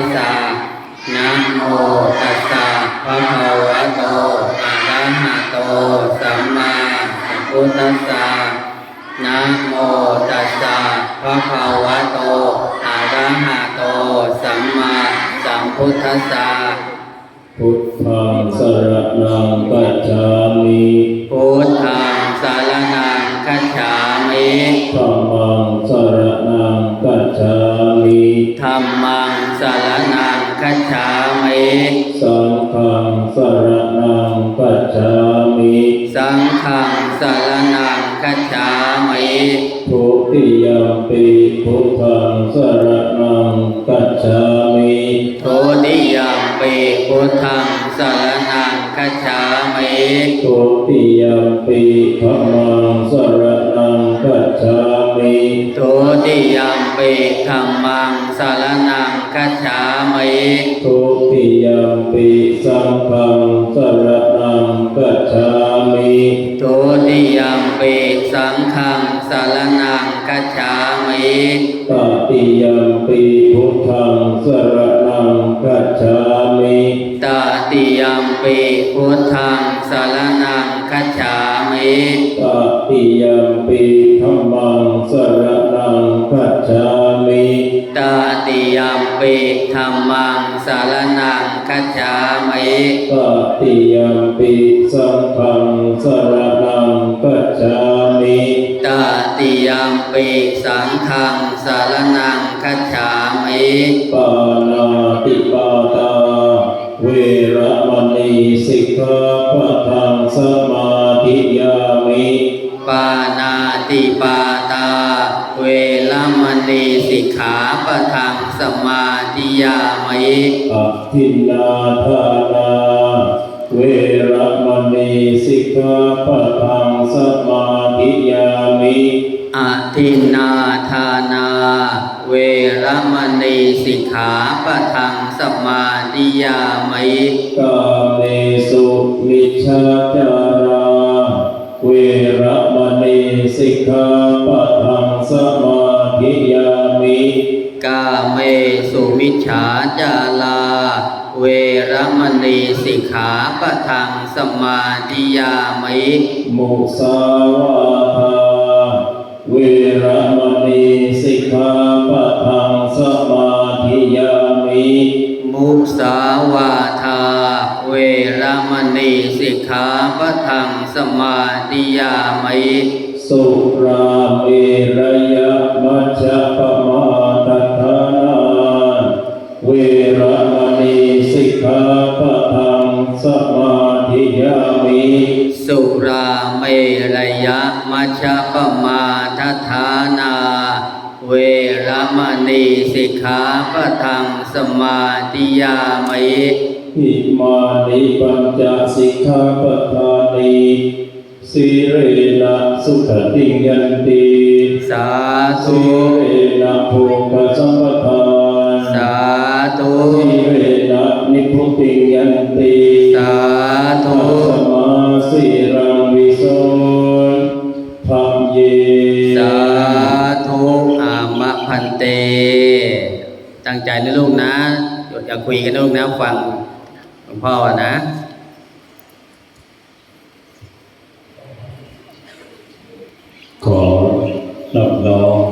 สสะนะโมตัสสะภะคะวะโตอะระหะโตสัมมาสัมพุทธัสสะนะโมตัสสะภะคะวะโตอะระหะโตสัมมาสัมพุทธัสสะพุทธังสรณังกัจฉา งคัจฉามิสังฆังสรณังกัจฉามิ สังฆังสารนังคัจฉามิทุติยมปีพุทธังสรณังกัจฉามิโทติยมปีพุทธังสารนังคัจฉามิทุติยมปีธัมมังสรณังกัจฉามิโทติยมปีธัมมังสารนังคัจฉามิทุติยมปีสังฆังสรณังกัจฉามิโทติยมปีสังฆังสารนังคัจฉามิตติยมปีพุทธังสรณังกัจฉามิตติยมปีพุทธังสารนังคัจฉา มิตติยมปีธัมมังสรณังกัจฉามิตติยมปีธัมมังสารนังคัจฉามิตติยมปีสังฆังสรณังกัจฉามิตติยมปีสังฆังสารนังคัจฉามิปานาติปาตา เวระมณีสิกขาปะทังสมา ธิยามิปานาติปาตา เวลมณีสิกขาปะทังสมาธิยามิอทินาทานาเวรมณีสิกขาปะทังสมาธิยามิอาทินาทานา เวรมณีสิกขาปะทังสมาธิยามิกาเมสุมิชฌาจารา สิกขาปะทังสมาธิยามิ กาเมสุมิจฉาจาลา เวรมณีสิกขาปะทังสมาธิยามิมุสาวาทาเวระมณีสิกขาปะทังสมาธิยามิมุสาวาทาเวรมณีสิกขาปะทังสมาธิยา สุราเมรยมัชฌะปมาทฐานา เวรมณีสิกขาปะทังสมาธิยามิอิมานิปัญจสิกขาปทานีสีเรนะสุขติงยันติสาสีธุเรนะภูมิสัมปทานสาธุสีเรนะนิพพุติงยันติสาธุ สมาสีรังวิโสธรรมเย สาธุอามะพันเต ตั้งใจนะลูกนะอย่าคุยกันนะลูกนะฟังหลวงพ่อนะขอนับน้อม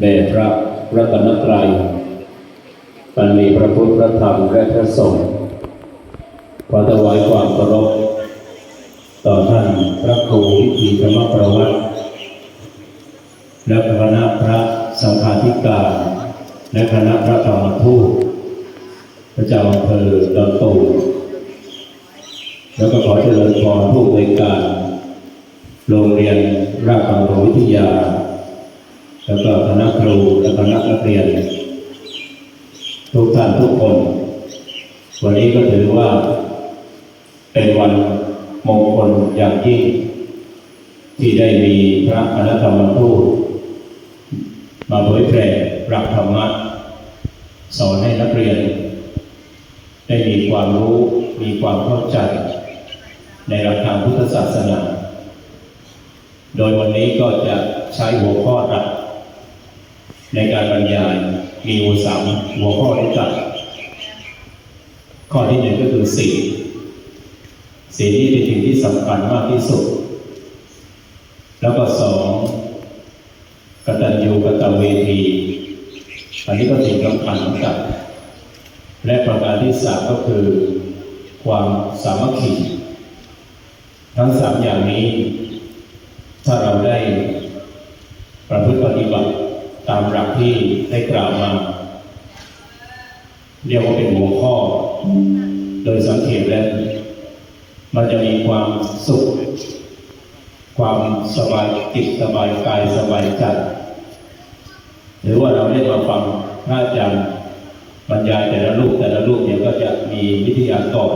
แด่พระรัตนตรัยอันมีพระพุทธพระธรรมและพระสงฆ์ขอถวายความเคารพ ต่อท่านพระครูวิธีธรรมประวัติ และคณะพระสังฆาธิการ และคณะพระธรรมทูตประจำอำเภอดอนตูแล้วก็ขอเจริญพรผู้บริการ โรงเรียนราชบัณฑวิทยา แล้วก็คณะครูและคณะนักเรียน ทุกท่านทุกคน วันนี้ก็ถือว่าเป็นวัน มงคลอย่างยิ่งที่ได้มีพระคณะธรรมทูตมาเผยแผ่หลักธรรมะ สอนให้นักเรียน ได้มีความรู้มีความเข้าใจ ในหลักทางพุทธศาสนา โดยวันนี้ก็จะใช้หัวข้อหลักในการบรรยายมีอยู่สามหัวข้อด้วยกันข้อที่หนึ่งก็คือศี ลศีลนี่เป็นสิ่งที่สำคัญมากที่สุด แล้วก็สองกตัญญูกตเวทีอันนี้ก็สิ่งสำคัญเหมือนกันและประการที่สามก็คือ ความสามัคคีทั้งสามอย่างนี้ ถ้าเราได้ประพฤติปฏิบัติตามหลักที่ได้กล่าวมาเรียกว่าเป็นหัวข้อ โดยสังเกตแล้ว มันจะมีความสุข ความสบายจิตสบายกายสบายใจหรือว่าเราได้มาฟังพระอาจารย์บรรยายแต่ละรูปแต่ละรูปเนี่ยก็จะมีวิทยากร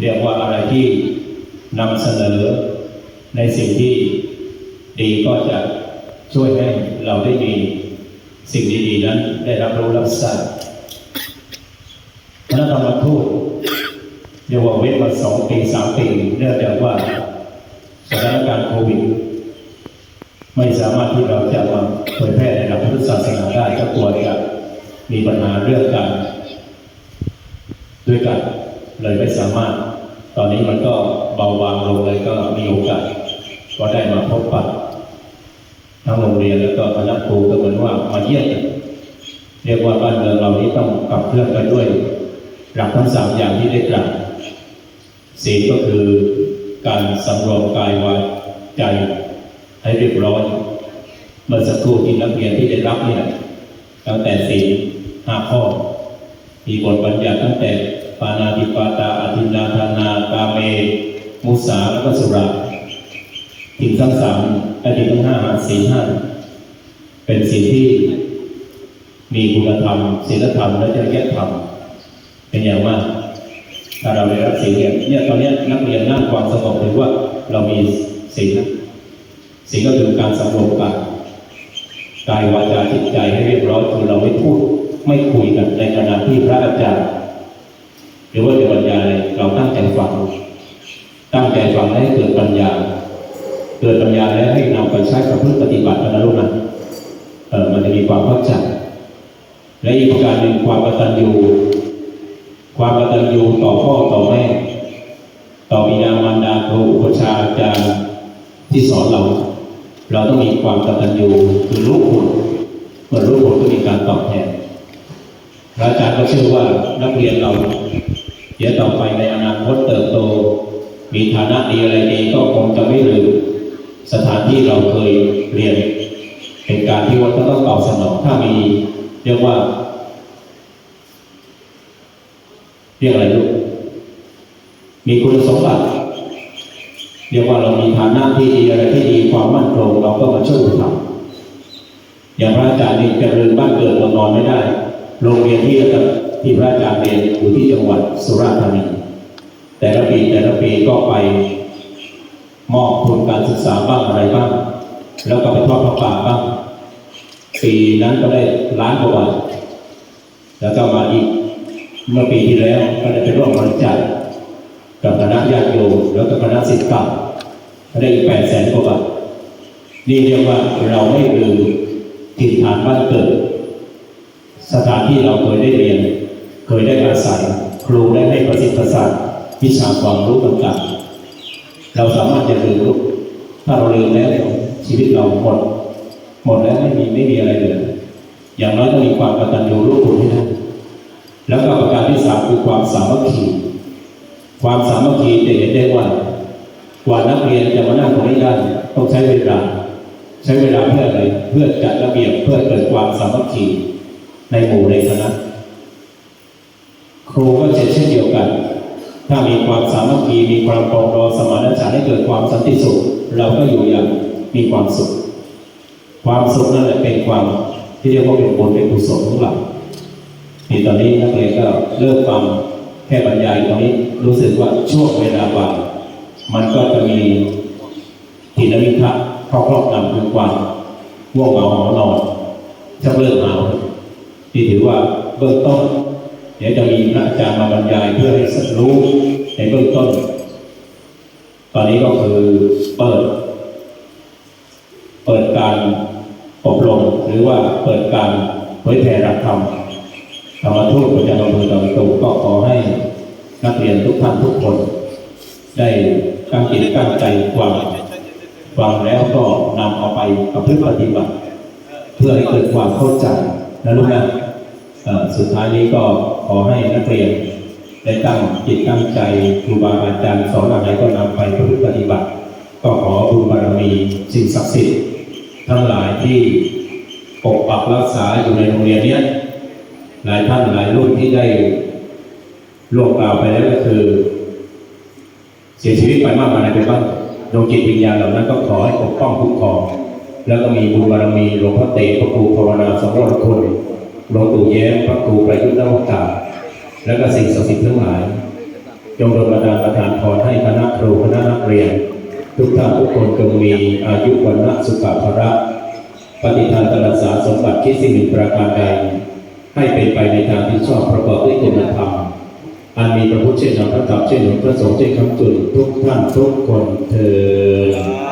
เรียกว่าอะไรที่นำเสนอในสิ่งที่ดีก็จะช่วยให้เราได้มีสิ่งดีๆนั้นได้รับรู้รับทราบคณะธรรมทูต เรียกว่าเว้นมาสองปีสามปีเนื่องจากว่าสถานการณ์โควิด ไม่สามารถที่เราจะมาเผยแพร่ในหลักพุทธศาสนาได้ก็กลัวจะมีปัญหาเรื่องการด้วยกันเลยไม่สามารถ ตอนนี้มันก็เบาบางลงเลยก็มีโอกาสก็ได้มาพบปะทั้งโรงเรียนแล้วก็คณะครูก็เหมือนว่ามาเยี่ยมเรียกว่าบ้านเมืองเรานี้ต้องขับเคลื่อนกันด้วยหลักทั้งสามอย่างที่ได้กล่าว ศีลก็คือการสำรวมกายวาใจให้เรียบร้อยเมื่อสักครู่ที่นักเรียนที่ได้รับเนี่ยตั้งแต่สี่ห้าข้อ มีบทบัญญัติตั้งแต่ปานาติปาตาอธินาทานากาเม มุสาแล้วก็สุราสิ่งทั้งสามอดีตทั้งห้าสี่ห้าเป็นสิ่งที่มีคุณธรรมศีลธรรมและจริยธรรมเป็นอย่างมาก ถ้าเราได้รับศีลเนี่ยเนี่ยตอนนี้นักเรียนนั่งความสงบถือว่าเรามีศีลนะสิ่งก็คือการสำรวมกายกายวาจาจิตใจให้เรียบร้อยคือเราไม่พูดไม่คุยกันในขณะที่พระอาจารย์หรือว่าจะบรรยายเราตั้งใจฟังตั้งใจฟังให้เกิดปัญญา เกิดปัญญาแล้วให้นำไปใช้ประพฤติปฏิบัติกันนะลูกนะเออมันจะมีความเข้าใจและอีกประการหนึ่งความกตัญญู ความกตัญญูต่อพ่อต่อแม่ ต่อบิดามารดาครูอุปชาอาจารย์ที่สอนเรา เราต้องมีความกตัญญูคือรู้ผลเมื่อรู้ผลก็มีการตอบแทนพระอาจารย์ก็เชื่อว่านักเรียนเราเดี๋ยวต่อไปในอนาคตเติบโต มีฐานะดีอะไรดีก็คงจะไม่ลืมสถานที่เราเคยเรียน เป็นการที่วัดต้องตอบสนองถ้ามีเรียกว่า เรียกอะไรลูก มีคุณสมบัติเรียกว่าเรามีฐานะที่ดีอะไรที่ดีความมั่นคงเราก็มาช่วยทำอย่างพระอาจารย์นี่เจะเริญบ้านเกิดเรานอนไม่ได้ โรงเรียนที่ที่พระอาจารย์เรียนอยู่ที่จังหวัดสุราษฎร์ธานี แต่ละปีแต่ละปีก็ไปมอบทุนการศึกษาบ้างอะไรบ้าง แล้วก็ไปทอดพระป่าบ้างปีนั้นก็ได้ล้านกว่าบาทแล้วก็มาอีก เมื่อปีที่แล้วก็ได้ไปร่วมบริจาคกับคณะญาติโยมแล้วก็คณะศิษย์เก่าได้อีกแปดแสนกว่าบาทนี่เรียกว่าเราไม่ลืมถิ่นฐานบ้านเกิด สถานที่เราเคยได้เรียน เคยได้อาศัยครูได้ให้ประสิทธิ์ประสาทวิชาความรู้ต่างๆเราสามารถจะลืมลูกถ้าเราลืมแล้วชีวิตเราหมดหมดแล้วไม่มีไม่มีอะไรเหลืออย่างน้อยต้องมีความกตัญญูรู้คุณให้ได้ แล้วก็ประการที่สามคือความสามัคคีความสามัคคีจะเห็นได้ว่ากว่านักเรียนจะมานั่งตรงนี้ได้ต้องใช้เวลา ใช้เวลาเพื่ออะไรเพื่อจัดระเบียบเพื่อเกิดความสามัคคีในหมู่ในคณะครูก็เช่นเดียวกัน ถ้ามีความสามัคคีมีความปรองดองสมานฉันท์ให้เกิดความสันติสุข เราก็อยู่อย่างมีความสุข ความสุขนั่นแหละเป็นความที่เรียกว่าเป็นบุญเป็นกุศลของเรา ที่ตอนนี้นักเรียนก็เลิกฟังแค่บรรยายตรงนี้รู้สึกว่าช่วงเวลาว่างมันก็จะมีทินวิทะครอบครอบนำคือความง่วงเหงาหอนอนจะเลิกเหงาที่ถือว่าเบื้องต้นเดี๋ยวจะมีพระอาจารย์มาบรรยายเพื่อให้รู้ในเบื้องต้น ตอนนี้ก็คือเปิด เปิดการอบรมหรือว่าเปิดการเผยแผ่หลักธรรม รรมทูตประจำอำเภอดอนตูก็ขอให้นักเรียนทุกท่านทุกคน ได้ตั้งจิตตั้งใจฟังฟังแล้วก็นำเอาไปประพฤติปฏิบัติ เพื่อให้เกิดความเข้าใจนะลูกนะสุดท้ายนี้ก็ขอให้นักเรียนได้ตั้งจิตตั้งใจครูบาอาจารย์สอนอะไรก็นำไปประพฤติปฏิบัติ ก็ขอบุญบารมีสิ่งศักดิ์สิทธิ์ทั้งหลายที่ปกปักรักษาอยู่ในโรงเรียนเนี้ย หลายท่านหลายรุ่นที่ได้ล่วงกล่าวไปแล้วก็คือ เสียชีวิตไปมากมายไปบ้างดวงจิตวิญญาณเหล่านั้นก็ขอให้ปกป้องคุ้มครองแล้วก็มีบุญบารมีหลวงพ่อเตพระครูภาวนาสมรคุณหลวงปู่แย้มพระครูประยุทธ์นวกาแล้วก็สิ่งศักดิ์สิทธิ์ทั้งหลาย จงโดนบันดาลประทานพรให้คณะครูคณะนักเรียน ทุกท่านทุกคนจงมีอายุวันนะสุขภาระปฏิทานตรัสสาสมบัติคิดสิ่งหนึ่งประการใด ให้เป็นไปในทางที่ชอบประกอบด้วยคุณธรรม อันมีพระพุทธเจ้าพระธรรมเจ้าพระสงฆ์เจ้าคำจุนทุกท่านทุกคนเธอ